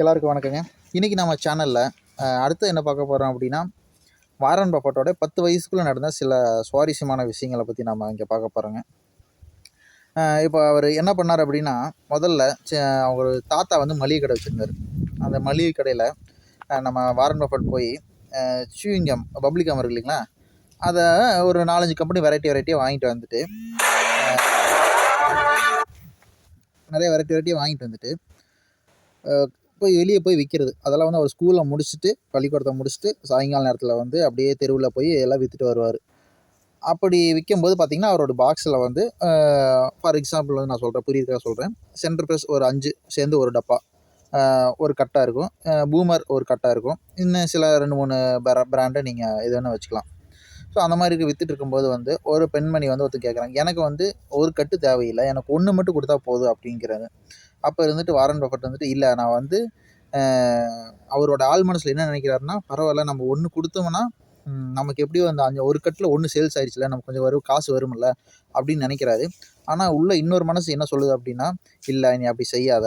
எல்லாருக்கும் வணக்கங்க. இன்றைக்கி நம்ம சேனலில் அடுத்து என்ன பார்க்க போகிறோம் அப்படின்னா வாரன் பஃபட்டோட பத்து வயசுக்குள்ளே நடந்த சில சுவாரஸ்யமான விஷயங்களை பற்றி நம்ம இங்கே பார்க்க போகிறோங்க இப்போ அவர் என்ன பண்ணார் அப்படின்னா முதல்ல அவங்க தாத்தா வந்து மளிகை கடை வச்சுருந்தார். அந்த மளிகை கடையில் நம்ம வாரன் பஃபட் போய் சூயிங்கம் பப்ளிகம் இருக்கு இல்லைங்களா? அதை ஒரு நாலஞ்சு கம்பெனி வெரைட்டி வெரைட்டியாக வாங்கிட்டு வந்துட்டு நிறைய வெரைட்டி வெரைட்டியாக வாங்கிட்டு வந்துட்டு போய் வெளியே போய் விற்கிறது அதெல்லாம் வந்து அவர் ஸ்கூலில் முடிச்சுட்டு பள்ளிக்கூடத்தை முடிச்சுட்டு சாயங்கால நேரத்தில் வந்து அப்படியே தெருவில் போய் எல்லாம் விற்றுட்டு வருவார். அப்படி விற்கும்போது பார்த்தீங்கன்னா அவரோட பாக்ஸில் வந்து ஃபார் எக்ஸாம்பிள் வந்து நான் சொல்கிறேன் புரியுதுக்காக சொல்கிறேன் சென்டர் ப்ரெஸ் ஒரு அஞ்சு சேர்ந்து ஒரு டப்பா. ஒரு கட்டாக இருக்கும். பூமர் ஒரு கட்டாக இருக்கும். இன்னும் சில ரெண்டு மூணு பிராண்டை நீங்கள் இது வேணால் வச்சுக்கலாம். ஸோ அந்த மாதிரி விற்றுட்டு இருக்கும்போது வந்து ஒரு பெண்மணி வந்து ஒருத்தர் கேட்குறாங்க எனக்கு வந்து ஒரு கட்டு தேவையில்லை எனக்கு ஒன்று மட்டும் கொடுத்தா போதும் அப்படிங்கிறது அப்போ இருந்துட்டு வாரன் பஃபட் வந்துட்டு இல்லை நான் வந்து அவரோட ஆள் மனசில் என்ன நினைக்கிறாருன்னா பரவாயில்ல நம்ம ஒன்று கொடுத்தோம்னா நமக்கு எப்படியோ அந்த அஞ்சு ஒரு கட்டில் ஒன்று சேல்ஸ் ஆயிடுச்சுல நமக்கு கொஞ்சம் வரும் காசு வரும்ல அப்படின்னு நினைக்கிறாரு. ஆனால் உள்ள இன்னொரு மனசு என்ன சொல்லுது அப்படின்னா இல்லை நீ அப்படி செய்யாத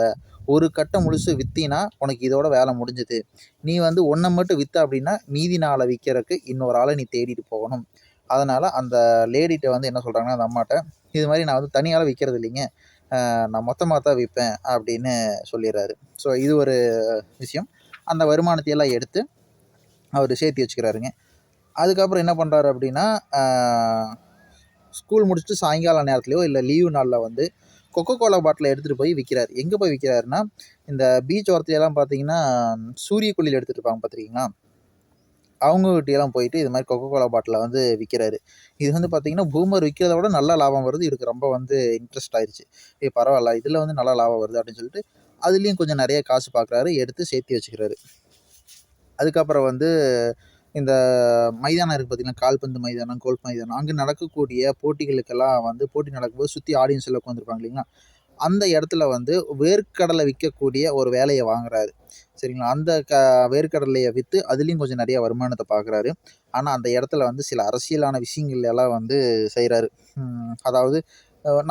ஒரு கட்டை முழுசு விற்றினா உனக்கு இதோட வேலை முடிஞ்சுது. நீ வந்து ஒன்றை மட்டும் விற்ற அப்படின்னா மீதி நாளை விற்கிறதுக்கு இன்னொரு ஆளை நீ தேடிட்டு போகணும். அதனால் அந்த லேடிகிட்ட வந்து என்ன சொல்கிறாங்கன்னா அந்த அம்மாட்ட இது மாதிரி நான் வந்து தனியால் விற்கிறது இல்லைங்க. நான் மொத்தமாக தான் விற்பேன் அப்படின்னு சொல்லிடுறாரு. ஸோ இது ஒரு விஷயம். அந்த வருமானத்தையெல்லாம் எடுத்து அவர் சேர்த்து வச்சுக்கிறாருங்க. அதுக்கப்புறம் என்ன பண்ணுறாரு அப்படின்னா ஸ்கூல் முடிச்சுட்டு சாயங்கால நேரத்துலையோ இல்லை லீவு நாளில் வந்து கொக்கோ கோலா பாட்டில் எடுத்துகிட்டு போய் விற்கிறார் எங்கே போய் விற்கிறாருன்னா இந்த பீச் ஓரத்துலலாம் பார்த்தீங்கன்னா சூரிய குழியில் எடுத்துகிட்டு இருப்பாங்க பார்த்துருக்கீங்களா அவங்ககிட்டயெல்லாம் போயிட்டு இது மாதிரி கொக்கோ கோலா பாட்டில் வந்து விற்கிறாரு இது வந்து பார்த்தீங்கன்னா பூமர் விற்கிறத விட நல்ல லாபம் வருது. இதுக்கு ரொம்ப வந்து இன்ட்ரெஸ்ட் ஆயிடுச்சு இது பரவாயில்ல இதில் வந்து நல்ல லாபம் வருது அப்படின்னு சொல்லிட்டு அதுலேயும் கொஞ்சம் நிறைய காசு பார்க்குறாரு எடுத்து சேர்த்து வச்சுக்கிறாரு. அதுக்கப்புறம் வந்து இந்த மைதானம் இருக்குது பார்த்திங்கன்னா கால்பந்து மைதானம் கோல்ஃப் மைதானம். அங்கே நடக்கக்கூடிய போட்டிகளுக்கெல்லாம் வந்து போட்டி நடக்கும்போது சுற்றி ஆடியன்ஸ் எல்லாம் உட்காந்துருப்பாங்க இல்லைங்களா? அந்த இடத்துல வந்து வேர்க்கடலை விற்கக்கூடிய ஒரு வேலையை வாங்குறாரு. சரிங்களா? அந்த க வேர்க்கடலையை விற்று அதுலேயும் கொஞ்சம் நிறைய வருமானத்தை பார்க்குறாரு. ஆனால் அந்த இடத்துல வந்து சில அரசியலான விஷயங்கள் எல்லாம் வந்து செய்கிறாரு அதாவது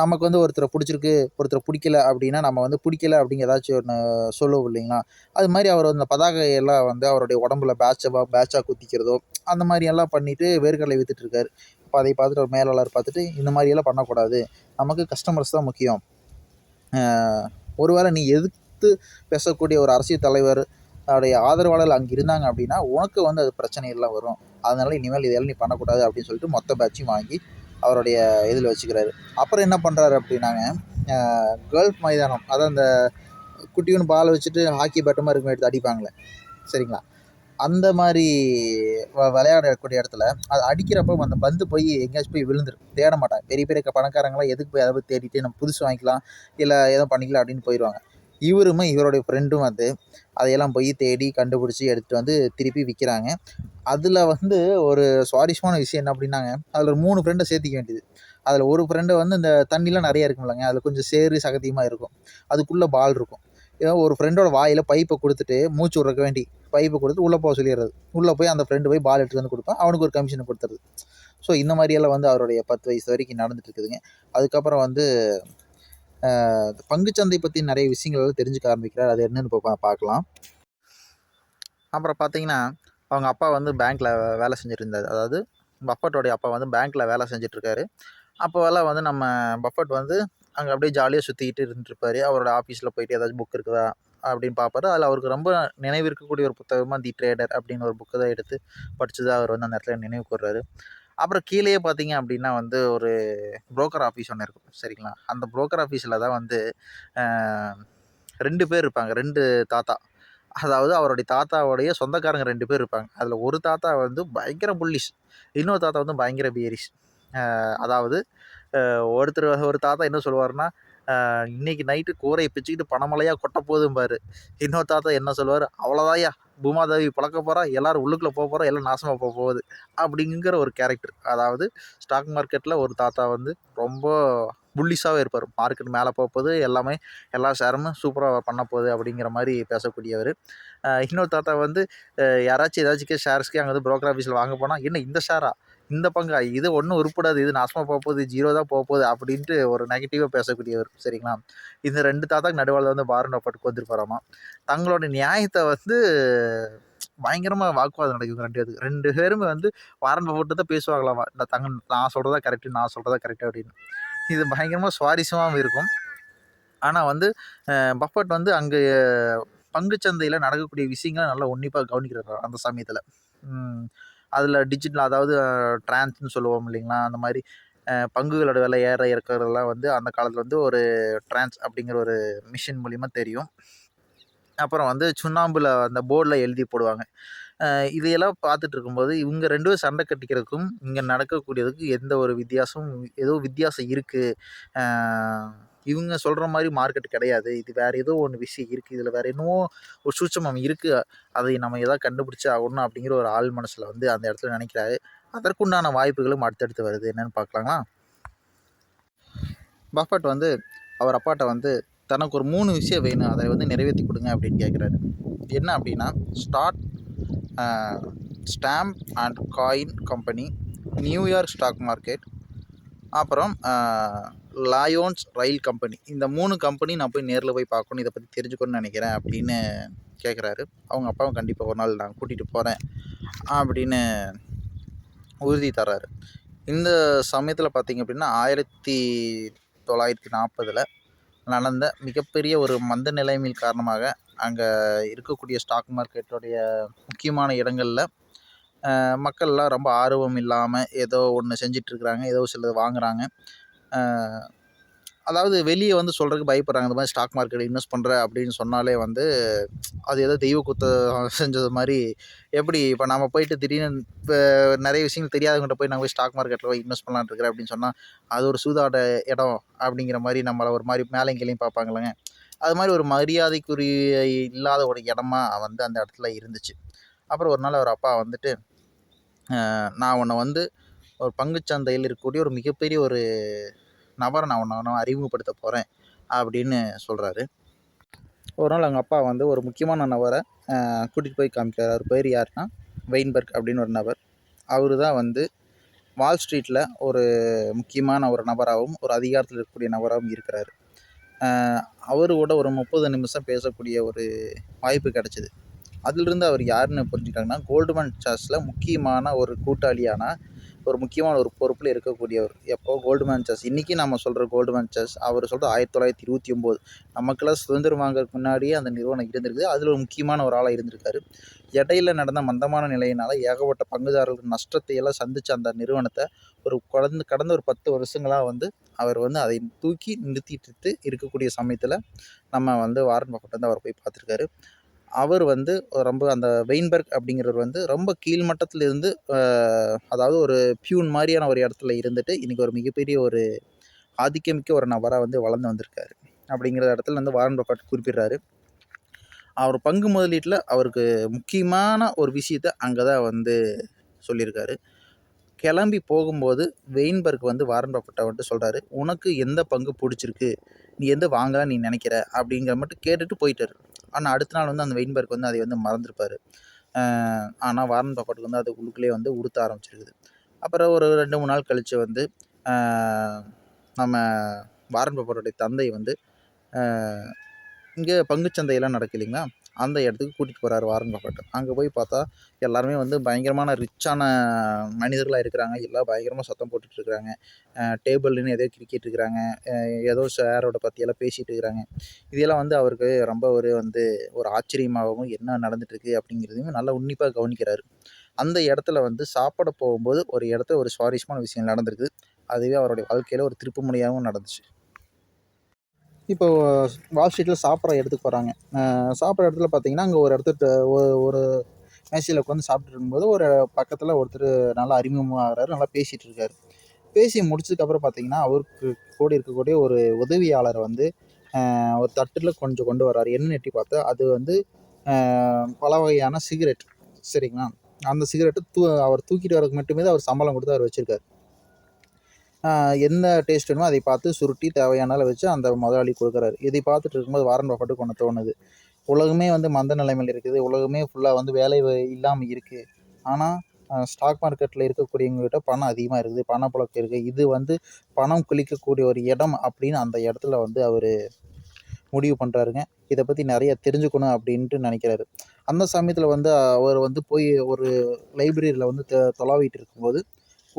நமக்கு வந்து ஒருத்தரை பிடிச்சிருக்கு ஒருத்தரை பிடிக்கல அப்படின்னா நம்ம வந்து பிடிக்கல அப்படிங்க ஏதாச்சும் ஒன்று சொல்லுவோம் இல்லைங்களா? அது மாதிரி அவர் அந்த பதாகையெல்லாம் வந்து அவருடைய உடம்புல பேட்சா பேட்சாக குத்திக்கிறதோ அந்த மாதிரி எல்லாம் பண்ணிவிட்டு வேர்க்கடலை வித்துட்டு இருக்காரு. அதை பார்த்துட்டு ஒரு மேலாளர் பார்த்துட்டு இந்த மாதிரி எல்லாம் பண்ணக்கூடாது. நமக்கு கஸ்டமர்ஸ் தான் முக்கியம். ஒருவேளை நீ எதிர்த்து பேசக்கூடிய ஒரு அரசியல் தலைவர் அவருடைய ஆதரவாளர்கள் அங்கே இருந்தாங்க அப்படின்னா உனக்கு வந்து அது பிரச்சனை எல்லாம் வரும். அதனால இனிமேல் இதெல்லாம் நீ பண்ணக்கூடாது அப்படின்னு சொல்லிட்டு மொத்த பேட்சும் வாங்கி அவருடைய இதில் வச்சுக்கிறாரு. அப்புறம் என்ன பண்ணுறாரு அப்படின்னாங்க கேர்ள்ஸ் மைதானம் அதான் அந்த குட்டியூன்னு பால் வச்சுட்டு ஹாக்கி பேட்டு மாதிரி இருக்கும் எடுத்து அடிப்பாங்களே. சரிங்களா? அந்த மாதிரி வ- விளையாடக்கூடிய இடத்துல அது அடிக்கிறப்போ அந்த பந்து போய் எங்கேயாச்சும் போய் விழுந்துரும். தேட மாட்டாங்க. பெரிய பெரிய பணக்காரங்களாம் எதுக்கு போய் அதை போய் தேடிட்டு நம்ம புதுசு வாங்கிக்கலாம் இல்லை ஏதோ பண்ணிக்கலாம் அப்படின்னு போயிடுவாங்க இவருமே இவருடைய ஃப்ரெண்டும் வந்து அதையெல்லாம் போய் தேடி கண்டுபிடிச்சி எடுத்துகிட்டு வந்து திருப்பி விற்கிறாங்க அதில் வந்து ஒரு சுவாரஸ்யமான விஷயம் என்ன அப்படின்னாங்க அதில் மூணு ஃப்ரெண்டை சேர்த்திக்க வேண்டியது. அதில் ஒரு ஃப்ரெண்டை வந்து இந்த தண்ணிலாம் நிறையா இருக்கும்லங்க அதில் கொஞ்சம் சேறு சகதியமாக இருக்கும். அதுக்குள்ளே பால் இருக்கும். ஏதோ ஒரு ஃப்ரெண்டோட வாயில் பைப்பை கொடுத்துட்டு மூச்சு விட்றக்க வேண்டி பைப்பை கொடுத்து உள்ளே போக சொல்லிடுறது. உள்ளே போய் அந்த ஃப்ரெண்டு போய் பால் எடுத்துகிட்டு வந்து கொடுப்பேன். அவனுக்கு ஒரு கமிஷனை கொடுத்துறது ஸோ இந்த மாதிரியெல்லாம் வந்து அவருடைய பத்து வயசு வரைக்கும் நடந்துட்டு இருக்குதுங்க. அதுக்கப்புறம் வந்து பங்குச்சந்தை பற்றி நிறைய விஷயங்கள் தெரிஞ்சுக்க ஆரம்பிக்கிறார். அது என்னன்னு இப்போ பார்க்கலாம். அப்புறம் பார்த்தீங்கன்னா அவங்க அப்பா வந்து பேங்க்கில் வேலை செஞ்சுட்டு இருந்தார் அதாவது பஃபட்டோடைய அப்பா வந்து பேங்க்கில் வேலை செஞ்சிட்ருக்காரு. அப்போவெல்லாம் வந்து நம்ம பஃபட் வந்து அங்கே அப்படியே ஜாலியாக சுற்றிக்கிட்டு இருந்துருப்பாரு அவரோட ஆஃபீஸில் போயிட்டு ஏதாச்சும் புக் இருக்குதா அப்படின்னு பார்ப்பாரு. அதில் அவருக்கு ரொம்ப நினைவு இருக்கக்கூடிய ஒரு புத்தகமாக தி ட்ரேடர் அப்படின்னு ஒரு புக்கு தான் எடுத்து படிச்சதா அவர் வந்து அந்த இடத்துல நினைவு கூர்றாரு. அப்புறம் கீழேயே பார்த்தீங்க அப்படின்னா வந்து ஒரு புரோக்கர் ஆஃபீஸ் ஒன்று இருக்கும். சரிங்களா? அந்த புரோக்கர் ஆஃபீஸில் தான் வந்து ரெண்டு பேர் இருப்பாங்க. ரெண்டு தாத்தா. அதாவது அவருடைய தாத்தாவுடைய சொந்தக்காரங்க ரெண்டு பேர் இருப்பாங்க. அதில் ஒரு தாத்தா வந்து பயங்கர புல்லிஷ் இன்னொரு தாத்தா வந்து பயங்கர பியரிஷ் அதாவது ஒருத்தர் ஒரு தாத்தா என்ன சொல்லுவாருன்னா இன்னைக்கு நைட்டு கூரையை பிச்சுக்கிட்டு பணமழையாக கொட்ட போதும் பாரு. இன்னொரு தாத்தா என்ன சொல்லுவார்? அவ்வளோதாயா பூமாதேவி பழக்க போகிறா எல்லோரும் உள்ளுக்குள்ளே போக போகிறா எல்லாம் நாசமாக போக போகுது. அப்படிங்கிற ஒரு கேரக்டர் அதாவது ஸ்டாக் மார்க்கெட்டில் ஒரு தாத்தா வந்து ரொம்ப புல்லிஷாகவே இருப்பார். மார்க்கெட் மேலே போக போகுது எல்லாமே எல்லா ஷேரும் சூப்பராக பண்ண போகுது அப்படிங்கிற மாதிரி பேசக்கூடியவர். இன்னொரு தாத்தா வந்து யாராச்சும் ஏதாச்சும் ஷேர்ஸ்க்கு அங்கே வந்து புரோக்கர் ஆஃபீஸில் வாங்க போனால் என்ன இந்த ஷேரா இந்த பங்கு இது ஒன்றும் உருப்படாது இது நாசமாக போக போகுது ஜீரோ தான் போக போகுது அப்படின்ட்டு ஒரு நெகட்டிவாக பேசக்கூடியவர் சரிங்களா? இந்த ரெண்டு தாத்தாக்கு நடுவால் வந்து வாரன் பட்டுக்கு வந்துருப்பாராமா தங்களோட நியாயத்தை வந்து பயங்கரமாக வாக்குவாதம் நடக்கும் ரெண்டு பேருக்கு ரெண்டு பேருமே வந்து வாரன் போட்டு தான் பேசுவாங்களாமா? இந்த தங்க நான் சொல்கிறதா கரெக்டு நான் சொல்கிறதா கரெக்டு அப்படின்னு. இது பயங்கரமாக சுவாரஸ்யமாகவும் இருக்கும். ஆனால் வந்து பஃபட் வந்து அங்கே பங்குச்சந்தையில் நடக்கக்கூடிய விஷயங்களை நல்லா உன்னிப்பாக கவனிக்கிறார் அந்த சமயத்தில். அதில் டிஜிட்டல் அதாவது ட்ரான்ஸ்னு சொல்லுவோம் இல்லைங்களா? அந்த மாதிரி பங்குகளோட விலை ஏற இறக்கிறதெல்லாம் வந்து அந்த காலத்தில் வந்து ஒரு ட்ரான்ஸ் அப்படிங்கிற ஒரு மிஷின் மூலிமா தெரியும். அப்புறம் வந்து சுண்ணாம்பில் அந்த போர்டில் எழுதி போடுவாங்க. இதையெல்லாம் பார்த்துட்டு இருக்கும்போது இவங்க ரெண்டு பேரும் சண்டை கட்டிக்கிறதுக்கும் இங்கே நடக்கக்கூடியதுக்கும் எந்த ஒரு வித்தியாசமும் ஏதோ வித்தியாசம் இருக்குது இவங்க சொல்கிற மாதிரி மார்க்கெட் கிடையாது. இது வேறு ஏதோ ஒன்று விஷயம் இருக்குது இதில் வேறு என்னவோ ஒரு சூட்சமம் இருக்குது அதை நம்ம எதாவது கண்டுபிடிச்சி ஆகணும் அப்படிங்கிற ஒரு ஆள் மனசில் வந்து அந்த இடத்துல நினைக்கிறாரு. அதற்குண்டான வாய்ப்புகளும் அடுத்தடுத்து வருது. என்னென்னு பார்க்கலாங்களா? பஃபட் வந்து அவர் அப்பாட்ட வந்து தனக்கு ஒரு மூணு விஷயம் வேணும். அதை வந்து நிறைவேற்றி கொடுங்க அப்படின்னு கேட்குறாரு. என்ன அப்படின்னா start stamp and coin company New York stock market அப்புறம் லயோன்ஸ் ரயில் கம்பெனி. இந்த மூணு கம்பெனி நான் போய் நேரில் போய் பார்க்கணும் இதை பற்றி தெரிஞ்சுக்கணும்னு நினைக்கிறேன் அப்படின்னு கேட்குறாரு அவங்க அப்பாவும் கண்டிப்பாக ஒரு நாள் நான் கூட்டிகிட்டு போகிறேன் அப்படின்னு உறுதி தர்றாரு. இந்த சமயத்தில் பார்த்திங்க அப்படின்னா ஆயிரத்தி தொள்ளாயிரத்தி நாற்பதில் நடந்த மிகப்பெரிய ஒரு மந்த நிலைமையின் காரணமாக அங்கே இருக்கக்கூடிய ஸ்டாக் மார்க்கெட்டுடைய முக்கியமான இடங்களில் மக்கள்லாம் ரொம்ப ஆர்வம் இல்லாமல் ஏதோ ஒன்று செஞ்சிட்ருக்குறாங்க ஏதோ சிலது வாங்குகிறாங்க அதாவது வெளியே வந்து சொல்கிறதுக்கு பயப்படுறாங்க இந்த மாதிரி ஸ்டாக் மார்க்கெட் இன்வெஸ்ட் பண்ணுற அப்படின்னு சொன்னாலே வந்து அது ஏதோ தெய்வ குத்த செஞ்சது மாதிரி. எப்படி இப்போ நம்ம போயிட்டு திடீர்னு இப்போ நிறைய விஷயங்கள் தெரியாதவங்கிட்ட போய் நாங்கள் போய் ஸ்டாக் மார்க்கெட்டில் போய் இன்வெஸ்ட் பண்ணலான்னு இருக்கிறேன் அப்படின்னு சொன்னால் அது ஒரு சூதாட இடம் அப்படிங்கிற மாதிரி நம்மளை ஒரு மாதிரி மேலே கீழேயும் பார்ப்பாங்களேங்க. அது மாதிரி ஒரு மரியாதைக்குரிய இல்லாத ஒரு இடமா வந்து அந்த இடத்துல இருந்துச்சு. அப்புறம் ஒரு நாள் அவர் அப்பா வந்துட்டு நான் உன்னை வந்து ஒரு பங்குச்சந்தையில் இருக்கக்கூடிய ஒரு மிகப்பெரிய ஒரு நபரை நான் உன்னை நான் அறிமுகப்படுத்த போகிறேன் அப்படின்னு சொல்கிறாரு ஒரு நாள் அவங்க அப்பா வந்து ஒரு முக்கியமான நபரை கூட்டிகிட்டு போய் காமிக்கிறார். அவர் பேர் யாருன்னா? வெயின்பர்க் அப்படின்னு ஒரு நபர். அவர் தான் வந்து வால் ஸ்ட்ரீட்டில் ஒரு முக்கியமான ஒரு நபராகவும் ஒரு அதிகாரத்தில் இருக்கக்கூடிய நபராகவும் இருக்கிறார். அவர் கூட ஒரு முப்பது நிமிஷம் பேசக்கூடிய ஒரு வாய்ப்பு கிடச்சிது. அதிலிருந்து அவர் யாருன்னு புரிஞ்சுக்கிட்டாங்கன்னா கோல்டுமன் சார்ஸில் முக்கியமான ஒரு கூட்டாளியான ஒரு முக்கியமான ஒரு பொறுப்பில் இருக்கக்கூடியவர். எப்போ? கோல்டுமேன் சார்ஸ் இன்றைக்கி நம்ம சொல்கிற கோல்டுமேன் சார்ஸ் அவர் சொல்கிற ஆயிரத்தி தொள்ளாயிரத்தி இருபத்தி ஒம்பது. நமக்கெல்லாம் சுதந்திரம் வாங்குறதுக்கு முன்னாடியே அந்த நிறுவனம் இருந்திருக்குது. அதில் ஒரு முக்கியமான ஒரு ஆளாக இருந்திருக்காரு. இடையில நடந்த மந்தமான நிலையினால் ஏகப்பட்ட பங்குதாரர்கள் நஷ்டத்தை எல்லாம் சந்தித்த அந்த நிறுவனத்தை ஒரு கடந்து கடந்த ஒரு பத்து வருஷங்களாக வந்து அவர் வந்து அதை தூக்கி நிறுத்திட்டு இருக்கக்கூடிய சமயத்தில் நம்ம வந்து வாரன் பக்கத்தில் வந்து அவர் போய் பார்த்துருக்காரு. அவர் வந்து ரொம்ப அந்த வெயின்பர்க் அப்படிங்கிறவர் வந்து ரொம்ப கீழ்மட்டத்தில் இருந்து அதாவது ஒரு பியூன் மாதிரியான ஒரு இடத்துல இருந்துட்டு இன்றைக்கி ஒரு மிகப்பெரிய ஒரு ஆதிக்கமிக்க ஒரு நபராக வந்து வளர்ந்து வந்திருக்காரு. அப்படிங்கிற இடத்துல வந்து வாரன் பஃபட் குறிப்பிடுறாரு. அவர் பங்கு முதலீட்டில் அவருக்கு முக்கியமான ஒரு விஷயத்த அங்கே தான் வந்து சொல்லியிருக்காரு. கிளம்பி போகும்போது வெயின்பர்க் வந்து வாரன் பஃபட்டை வந்துட்டு சொல்கிறாரு உனக்கு எந்த பங்கு பிடிச்சிருக்கு? நீ எந்த வாங்கலாம் நீ நினைக்கிற? அப்படிங்கிற மட்டும் கேட்டுட்டு போயிட்டாரு. ஆனால் அடுத்த நாள் வந்து அந்த வெயின்பர்க் வந்து அதை வந்து மறந்துருப்பார். ஆனால் வாரன் பஃபட்டுக்கு வந்து அது உள்ளுக்குள்ளே வந்து உடுத்த ஆரம்பிச்சிருக்குது. அப்புறம் ஒரு ரெண்டு மூணு நாள் கழித்து வந்து நம்ம வாரன் பஃபட்டுடைய தந்தை வந்து இங்கே பங்குச்சந்தையெல்லாம் நடக்கு இல்லைங்களா? அந்த இடத்துக்கு கூட்டிகிட்டு போகிறாரு வாரன் பஃபட். அங்கே போய் பார்த்தா எல்லாருமே வந்து பயங்கரமான ரிச்சான மனிதர்களாக இருக்கிறாங்க. எல்லாம் பயங்கரமாக சத்தம் போட்டுட்ருக்குறாங்க டேபிள்னு ஏதோ கிரிக்கெட் இருக்கிறாங்க. ஏதோ ஷேரோட பற்றியெல்லாம் பேசிகிட்டு இருக்கிறாங்க. இதெல்லாம் வந்து அவருக்கு ரொம்ப ஒரு வந்து ஒரு ஆச்சரியமாகவும் என்ன நடந்துட்டுருக்கு அப்படிங்கிறதையும் நல்லா உன்னிப்பாக கவனிக்கிறாரு. அந்த இடத்துல வந்து சாப்பிட போகும்போது ஒரு இடத்துல ஒரு சுவாரஸ்யமான விஷயம் நடந்திருக்கு. அதுவே அவருடைய வாழ்க்கையில் ஒரு திருப்பு முனையாகவும் நடந்துச்சு. இப்போ வால் ஸ்ட்ரீட்டில் சாப்பிட்ற இடத்துக்கு போகிறாங்க சாப்பிட்ற இடத்துல பார்த்தீங்கன்னா அங்கே ஒரு இடத்துல ஒரு மேசையில் உட்காந்து சாப்பிட்டுட்டு இருக்கும்போது ஒரு பக்கத்தில் ஒருத்தர் நல்லா அறிமுகமாகறாரு நல்லா பேசிகிட்டு இருக்காரு. பேசி முடிச்சதுக்கப்புறம் பார்த்தீங்கன்னா அவருக்கு கூட இருக்கக்கூடிய ஒரு உதவியாளரை வந்து ஒரு தட்டில் கொஞ்சம் கொண்டு வர்றாரு. என்ன எட்டி பார்த்தா அது வந்து பல வகையான சிகரெட். சரிங்களா? அந்த சிகரெட்டு தூ அவர் தூக்கிட்டு வரதுக்கு மட்டுமே அவர் சம்பளம் கொடுத்து அவர் வச்சுருக்காரு. என்ன டேஸ்ட் வேணுமோ அதை பார்த்து சுருட்டி தேவையான வச்சு அந்த முதலாளி கொடுக்குறாரு. இதை பார்த்துட்டு இருக்கும்போது வாரன் பஃபட்டுக்கு ஒன்று தோணுது. உலகமே வந்து மந்த நிலைமையில் இருக்குது. உலகமே ஃபுல்லாக வந்து வேலை இல்லாமல் இருக்குது ஆனால் ஸ்டாக் மார்க்கெட்டில் இருக்கக்கூடியவங்ககிட்ட பணம் அதிகமாக இருக்குது. பணப்புழக்கம் இருக்குது இது வந்து பணம் குளிக்கக்கூடிய ஒரு இடம் அப்படின்னு அந்த இடத்துல வந்து அவர் முடிவு பண்ணுறாருங்க இதை பற்றி நிறைய தெரிஞ்சுக்கணும் அப்படின்ட்டு நினைக்கிறாரு. அந்த சமயத்தில் வந்து அவர் வந்து போய் ஒரு லைப்ரரியில் வந்து தொலாவிட்டு இருக்கும்போது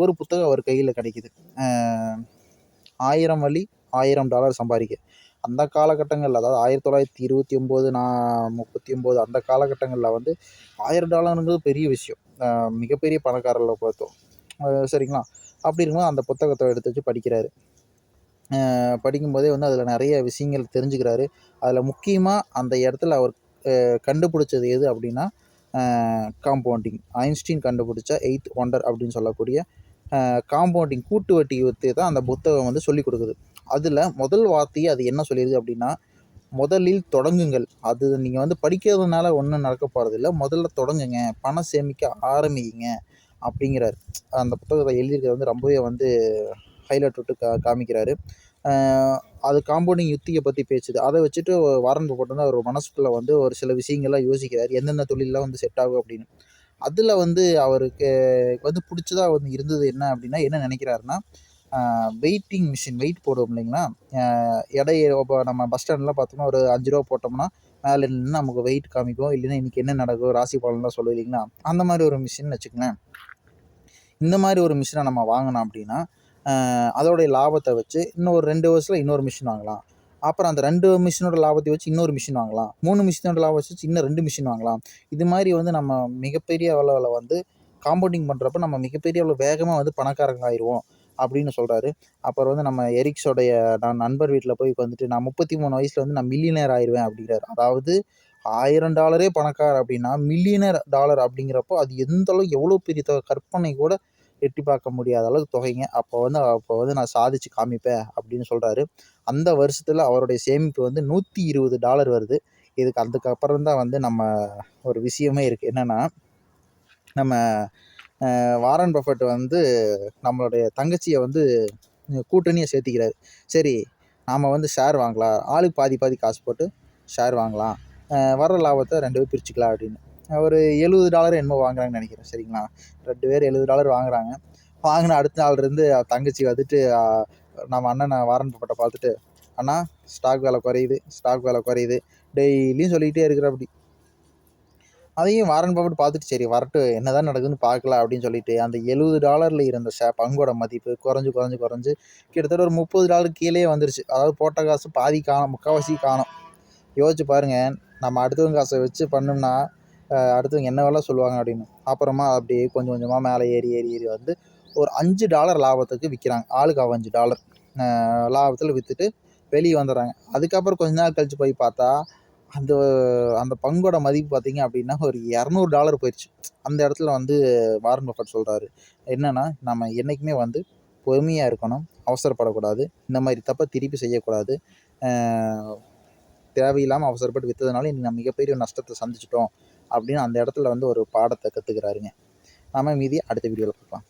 ஒரு புத்தகம் அவர் கையில் கிடைக்குது. ஆயிரம் வழி ஆயிரம் டாலர் சம்பாதிக்க. அந்த காலகட்டங்களில் அதாவது ஆயிரத்தி தொள்ளாயிரத்தி இருபத்தி ஒம்பது நான் முப்பத்தி ஒம்பது அந்த காலகட்டங்களில் வந்து ஆயிரம் டாலருங்கிறது பெரிய விஷயம். மிகப்பெரிய பணக்காரர்களை பார்த்தோம். சரிங்களா? அப்படி இருக்கும்போது அந்த புத்தகத்தை எடுத்து வச்சு படிக்கிறாரு. படிக்கும்போதே வந்து அதில் நிறைய விஷயங்கள் தெரிஞ்சுக்கிறாரு. அதில் முக்கியமாக அந்த இடத்துல அவர் கண்டுபிடிச்சது எது அப்படின்னா காம்பவுண்டிங் ஐன்ஸ்டீன் கண்டுபிடிச்ச எயித் ஒண்டர் அப்படின்னு சொல்லக்கூடிய காம்பவுண்டிங் கூட்டு வட்டி வித்து தான் அந்த புத்தகம் வந்து சொல்லிக் கொடுக்குது. அதில் முதல் வார்த்தையை அது என்ன சொல்லிடுது அப்படின்னா முதலில் தொடங்குங்கள். அது நீங்கள் வந்து படிக்கிறதுனால ஒன்றும் நடக்க போகிறதில்ல முதல்ல தொடங்குங்க. பணம் சேமிக்க ஆரம்பிங்க அப்படிங்கிறார். அந்த புத்தகத்தை எழுதியிருக்கிறது வந்து ரொம்பவே வந்து ஹைலைட் விட்டு கா காமிக்கிறாரு. அது காம்பவுண்டிங் யுத்தியை பற்றி பேசுது. அதை வச்சுட்டு வாரன் போட்டு வந்து அவர் மனசுக்குள்ளே வந்து ஒரு சில விஷயங்கள்லாம் யோசிக்கிறார். எந்தெந்த தொழிலெலாம் வந்து செட் ஆகும் அப்படின்னு. அதில் வந்து அவருக்கு வந்து பிடிச்சதா வந்து இருந்தது என்ன அப்படின்னா என்ன நினைக்கிறாருன்னா வெயிட்டிங் மிஷின் வெயிட் போடுவோம் இல்லைங்களா? எடை இப்போ நம்ம பஸ் ஸ்டாண்ட்லாம் பார்த்தோம்னா ஒரு அஞ்சு ரூபா போட்டோம்னா மேலே நின்று நமக்கு வெயிட் காமிக்கும். இல்லைன்னா இன்றைக்கி என்ன நடக்கும் ராசி பலன்லாம் சொல்லுவோம் இல்லைங்களா? அந்த மாதிரி ஒரு மிஷின் வச்சுக்கங்களேன். இந்த மாதிரி ஒரு மிஷினை நம்ம வாங்கினோம் அப்படின்னா அதோடைய லாபத்தை வச்சு இன்னும் ஒரு ரெண்டு வருஷத்தில் இன்னொரு மிஷின் வாங்கலாம். அப்புறம் அந்த ரெண்டு மிஷினோட லாபத்தை வச்சு இன்னொரு மிஷின் வாங்கலாம். மூணு மிஷினோட லாபம் வச்சு இன்னும் ரெண்டு மிஷின் வாங்கலாம். இது மாதிரி வந்து நம்ம மிகப்பெரிய அளவில் வந்து காம்பவுண்டிங் பண்ணுறப்ப நம்ம மிகப்பெரிய அளவு வேகமாக வந்து பணக்காரங்க ஆயிடுவோம் அப்படின்னு சொல்கிறாரு அப்புறம் வந்து நம்ம எரிக்ஸோடைய நான் நண்பர் வீட்டில் போய் வந்துட்டு நான் முப்பத்தி மூணு வயசில் வந்து நான் மில்லியனர் ஆயிடுவேன் அப்படிங்கிறாரு. அதாவது ஆயிரம் டாலரே பணக்காரர் அப்படின்னா மில்லியனர் டாலர் அப்படிங்கிறப்போ அது எந்த அளவுக்கு எவ்வளோ பெரிய கற்பனை கூட எட்டி பார்க்க முடியாத அளவுக்கு தொகைங்க. அப்போ வந்து அப்போ வந்து நான் சாதிச்சு காமிப்பேன் அப்படின்னு சொல்கிறாரு அந்த வருஷத்தில் அவருடைய சேமிப்பு வந்து நூற்றி இருபது டாலர் வருது. இதுக்கு அதுக்கப்புறம் தான் வந்து நம்ம ஒரு விஷயமே இருக்குது என்னென்னா நம்ம வாரன் பஃபட் வந்து நம்மளுடைய தங்கச்சியை வந்து கூட்டணியை சேர்த்திக்கிறாரு. சரி நாம் வந்து ஷேர் வாங்கலாம். ஆளுக்கு பாதி பாதி காசு போட்டு ஷேர் வாங்கலாம். வர லாபத்தை ரெண்டு பேர் பிரிச்சுக்கலாம் அப்படின்னு. ஒரு எழுபது டாலர் என்னமோ வாங்குறாங்கன்னு நினைக்கிறேன் சரிங்களா? ரெண்டு பேர் எழுபது டாலர் வாங்குறாங்க. வாங்கின அடுத்த நாள் இருந்து தங்கச்சி வந்துட்டு நம்ம அண்ணனை வாரன் பப்பட்டை பார்த்துட்டு அண்ணா ஸ்டாக் வேலை குறையுது ஸ்டாக் வேலை குறையுது. டெய்லியும் சொல்லிக்கிட்டே இருக்கிற அப்படி. அதையும் வாரன் பப்பட் பார்த்துட்டு சரி வரட்டு என்ன தான் நடக்குதுன்னு பார்க்கலாம் அப்படின்னு சொல்லிட்டு அந்த எழுபது டாலரில் இருந்த ஷே பங்கோட மதிப்பு குறைஞ்சு குறைஞ்சு குறைஞ்சு கிட்டத்தட்ட ஒரு முப்பது டாலர் கீழே வந்துருச்சு. அதாவது போட்ட காசு பாதி காணும் முக்கால்வாசி காணும். யோசிச்சு பாருங்கள் நம்ம அடுத்தவங்க காசை வச்சு பண்ணோம்னா அடுத்தவங்க என்ன வேலை சொல்லுவாங்க அப்படின்னு. அப்புறமா அப்படியே கொஞ்சம் கொஞ்சமாக மேலே ஏறி ஏறி ஏறி வந்து ஒரு அஞ்சு டாலர் லாபத்துக்கு விற்கிறாங்க ஆளுக்கு அஞ்சு டாலர். லாபத்தில் விற்றுட்டு வெளியே வந்துடுறாங்க. அதுக்கப்புறம் கொஞ்ச நாள் கழித்து போய் பார்த்தா அந்த அந்த பங்கோட மதிப்பு பார்த்திங்க அப்படின்னா ஒரு இரநூறு டாலர் போயிடுச்சு அந்த இடத்துல வந்து வாரன் பஃபட் சொல்கிறாரு என்னென்னா நம்ம என்றைக்குமே வந்து பொறுமையாக இருக்கணும். அவசரப்படக்கூடாது. இந்த மாதிரி தப்பை திருப்பி செய்யக்கூடாது. தேவையில்லாமல் அவசரப்பட்டு விற்றதுனால இன்றைக்கி நம்ம மிகப்பெரிய நஷ்டத்தை சந்திச்சிட்டோம். அப்படின்னு அந்த இடத்துல வந்து ஒரு பாடத்தை கற்றுக்கிறாருங்க நம்ம மீதி அடுத்த வீடியோவில் பார்க்கலாம்.